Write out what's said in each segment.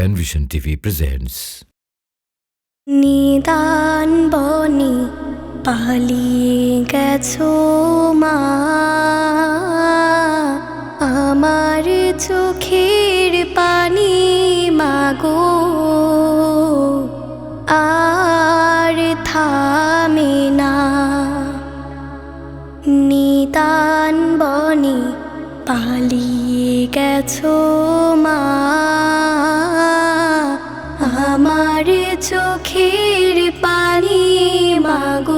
Penvision TV presents নিদান বনে পালিয়ে গেছো মা। আমার চোখের পানি মাগো। আর থামে না। নিদান বনে পালিয়ে গেছো চোখের পানি মাগো।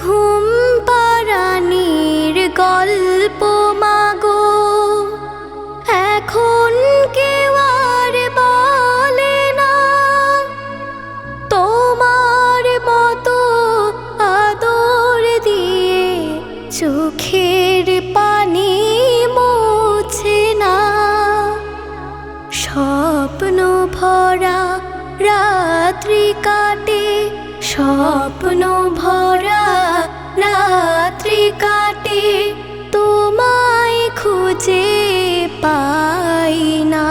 ঘুম পাড়ানির গল্প মাগো। এখন কেউ আর বলে না, তোমার মতো আদর দিয়ে চোখের পানি মুছে না। স্বপ্ন ভরা রাত্রি কাটে, স্বপ্ন ভরা তোমায় খুঁজে পাই না।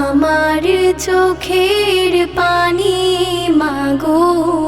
আমার চোখের পানি মাগো।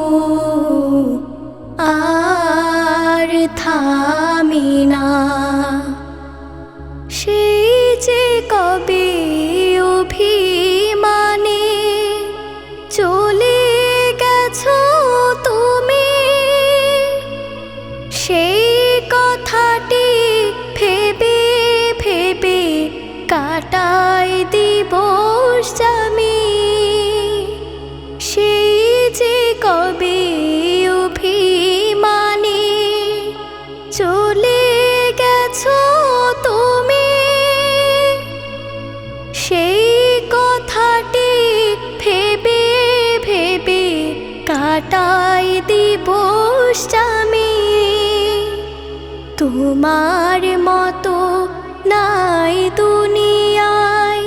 তোমার মতো নাই দুনিয়ায়।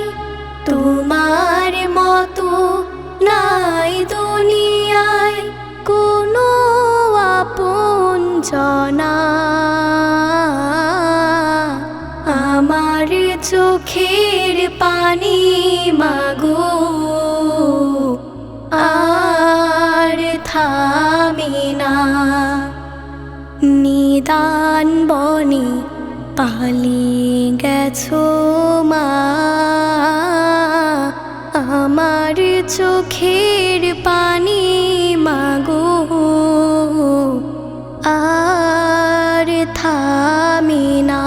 তোমার মতো নাই দুনিয়ায়। কোনো আপন জনা। আমার চোখের পানি মাগো। পালিয়ে গেছো মা আমার চোখের পানি মাগো। আর থামে না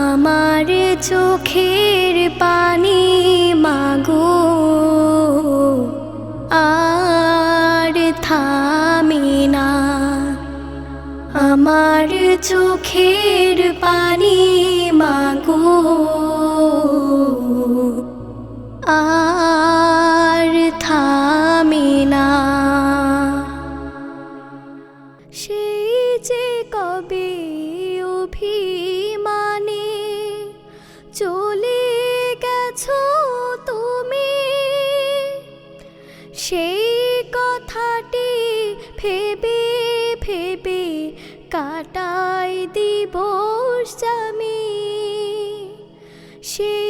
আমার চোখের পানি মাগো। আমার চোখের পানি মাগো। আর থামে না। সেই যে কবে অভিমানে চলে গেছো তুমি, সেই কথাটি ভেবে দিবস আমি সে